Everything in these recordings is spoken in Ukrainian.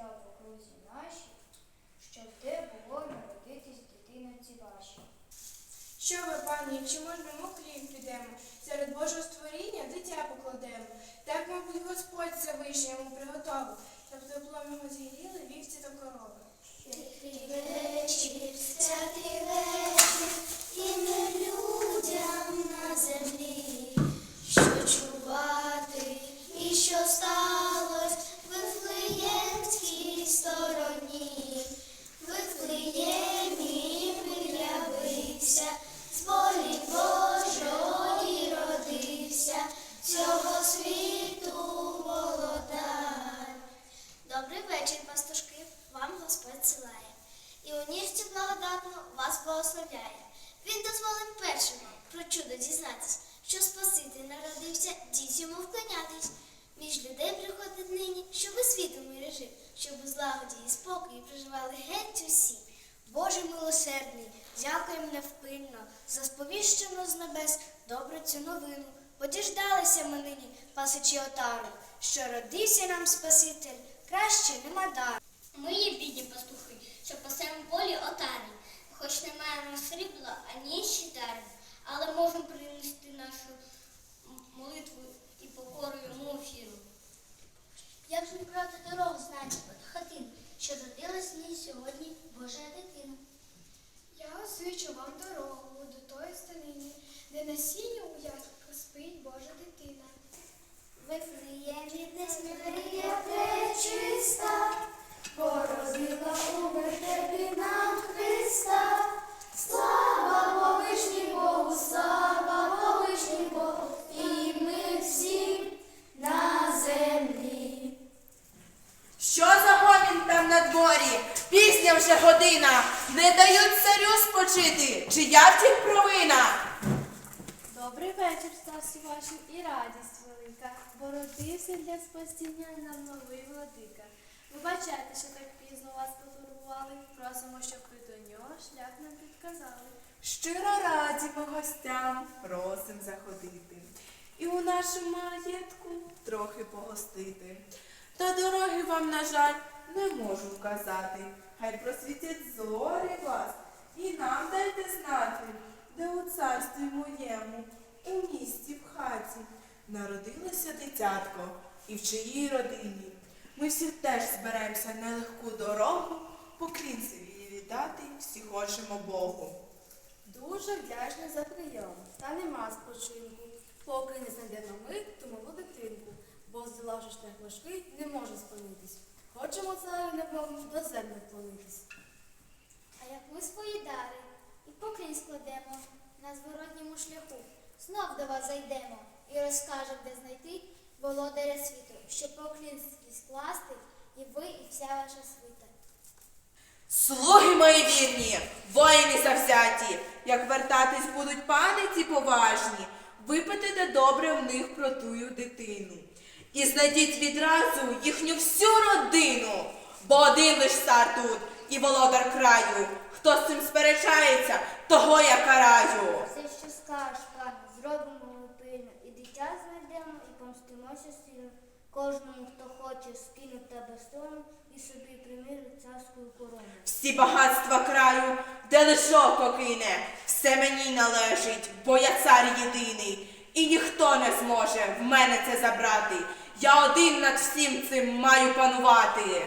місця в окрузі наші, щоб де було народитись дитиноці ваші. Що ви, пані, чи можна моклім підемо? Серед Божого створіння дитя покладемо. Так, мабуть, Господь Всевишній йому приготовив, щоб теплом його зігріли вівці та корови. Милосердний, дякуємо невпинно за сповіщену з небес добру цю новину. Подіждалися ми нині, пасичі отару, що родився нам Спаситель, краще нема дару. Ми є бідні пастухи, що пасемо полі отарі, хоч не маємо срібла, ані щитарі, але можемо принести нашу молитву і покору йому ефіру. Як ж брати дорогу знати до хатин, що родилась в ній сьогодні Божа дитина? Я освічу вам дорогу до тої станині, де насіння у яслах спить Божа дитина. Вифлеємі десь Марія пречиста, породила у Добрий вечір, старці ваші, і радість велика, бо родився для спасіння нам новий владика. Вибачайте, що так пізно вас потурбували, просимо, щоб ви до нього шлях нам підказали. Щиро радімо гостям, просим заходити. І у нашому маєтку трохи погостити. Та дороги вам, на жаль, не можу вказати. Хай просвітять зорі вас, і нам дайте знати, де у царстві моєму, у місті в хаті, народилося дитятко, і в чиїй родині. Ми всі теж зберемося на легку дорогу, поклінцеві віддати всі хочемо Богу. Дуже вдячний за прийом, та нема спочинку. Поки не знайдемо ми ту малу дитинку, бо здолавши шлях важкий, не може спинитись. Хочемо царю небом до землі вклонитись. А як ми свої дари і поклін складемо на зворотньому шляху, знов до вас зайдемо і розкажемо, де знайти володаря світу, щоб поклін скласти, і ви, і вся ваша свита. Слуги мої вірні, воїни завзяті, як вертатись будуть пани ті поважні, випитите добре в них про тую дитину. І знайдіть відразу їхню всю родину, бо один лиш цар тут і володар краю. Хто з цим сперечається, того я караю. Все, що скажеш, пане, зробимо ми пильно, і дитя знайдемо, і помстимося сильно. Кожному, хто хоче скинути безстону і собі примірить царську корону. Всі багатства краю, де лиш око кине, все мені належить, бо я цар єдиний, і ніхто не зможе в мене це забрати. Я один над всім цим маю панувати.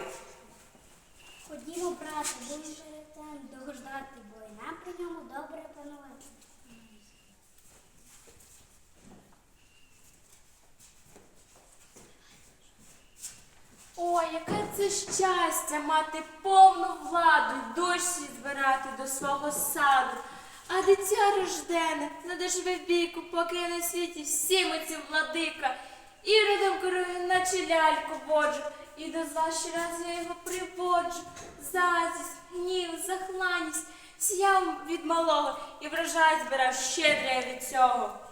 Ходімо, брате, дуже там догождати, бо і нам при ньому добре панувати. Ой, яке це щастя мати повну владу, душі збирати до свого саду. А дитя рождене, не доживе віку, поки я на світі всім оцім владика. Іродом керую, наче ляльку боджу, і до зла ще раз я його приводжу. Зазість, гнів, захланість, сіяв від малого і врожай збирав щедре від цього.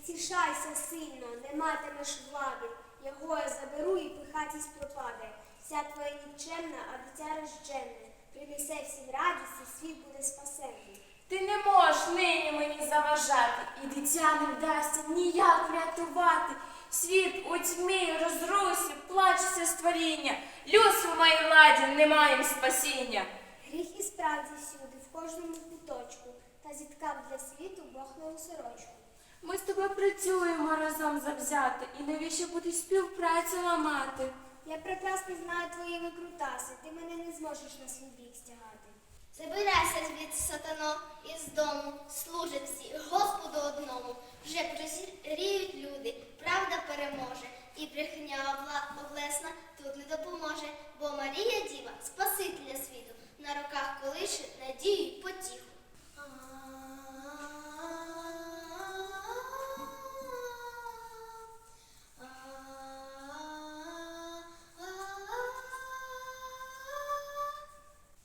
Не втішайся сильно, не матимеш влади. Його я заберу і пихатість пропаде. Вся твоя нікчемна, а дитя рожденне. Принесе всім радість, і світ буде спасенний. Ти не можеш нині мені заважати, і дитя не вдасться ніяк врятувати. Світ у тьмі, розрусі, плачеться створіння. Люс у моїй владі немає їм спасіння. Гріх і справді всюди, в кожному куточку, та зіткав для світу Бог нову сорочку. Ми з тобою працюємо разом завзяти, і навіщо буде співпрацю ламати? Я прекрасно знаю твої викрутаси, ти мене не зможеш на свій бік стягати. Забирайся звідси, сатано, із дому, служать всі Господу одному. Вже прозріють люди, правда переможе, і брехня облесна тут не допоможе, бо Марія Діва, Спасителя світу, на руках колише надію й потіху.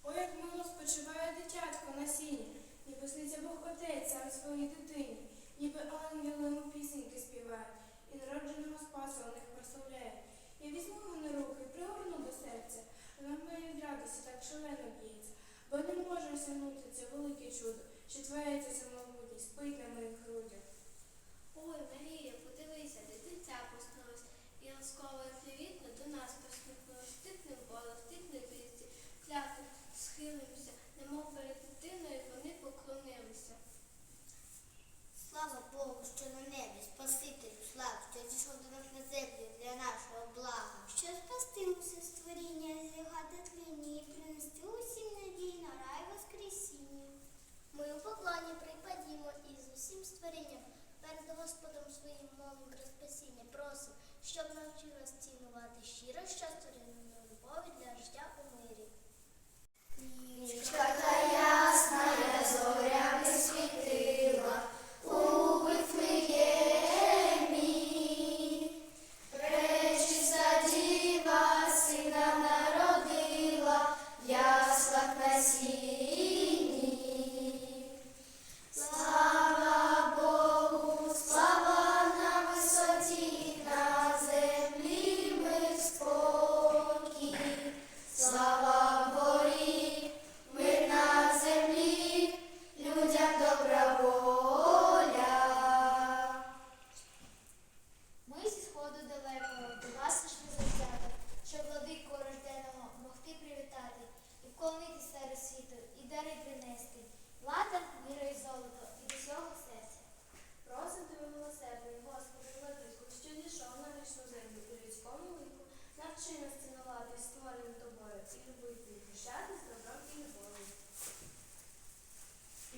Ой, як мило спочиває дитятко на сіні, ніби сниться Бог отець сам своїй дитині, ніби ангели йому пісеньки співають, і народженого спаса у них прославляють. Я візьму його на руки, пригорну до серця, вона в моїй від радості так шалено б'ється, бо не може це велике чудо, що творяється самобутній, спить на моїх грудях. Ой, Марія, подивися, де дитя проснулось, і ласково привітно до нас посміхнулось. Голос, тикне в лісі, кляти схилимося, немов перед дитиною вони поклонилися. Слава Богу, що на небі, Спасителю слав, що зійшов до нас на землю для нашого блага. Що спасти усе створіння, зігати тлінні і принести усім надій на рай воскресіння. Ми у поклоні припадімо усім створінням перед Господом своїм молим про спасіння просим, щоб навчив нас цінувати щиро, що створено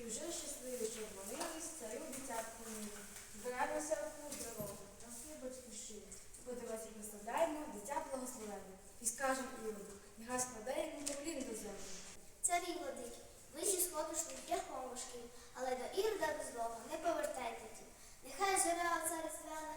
І вже щасливі, що молились, царю дитятку мені. Збираємося в дорогу, на свою батьківщину. Подивись, і представляємо дитя благословенне. І скажемо Іроду, нехай складає йому поклін до землі. Царі владики, ви зі сходу йшли шляхом важким, але до Ірода без Бога не повертайте ті. Нехай зоря царя різдвяна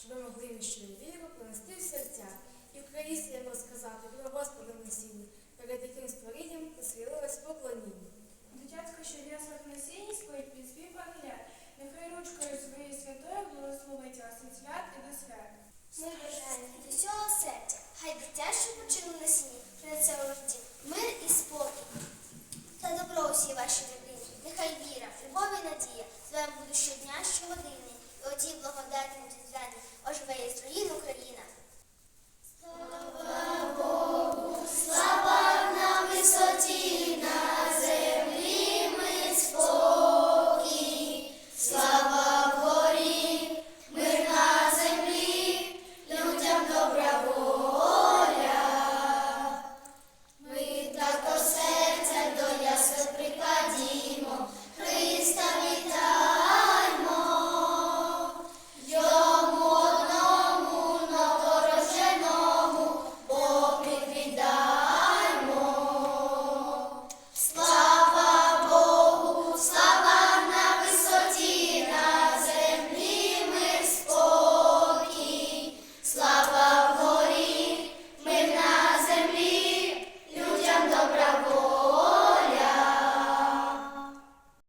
щоб ми могли міщу віру принести в серця і в українському сказати про Господа насіння, перед яким створінням посвілилось поклоніння. Дитятко, що в'язла в насінні своїх підзвів погляд, нехай ручкою своєї святої благословить вас від свят і до свят. Ми бажаємо від усього серця, хай дитя, що почили на сіні, принесе у роді мир і спокій. Та добро усій ваші родині, нехай віра, любов і надія з вами буде щодня, щогодини благодатні дізнань, оживе і струїн Україна.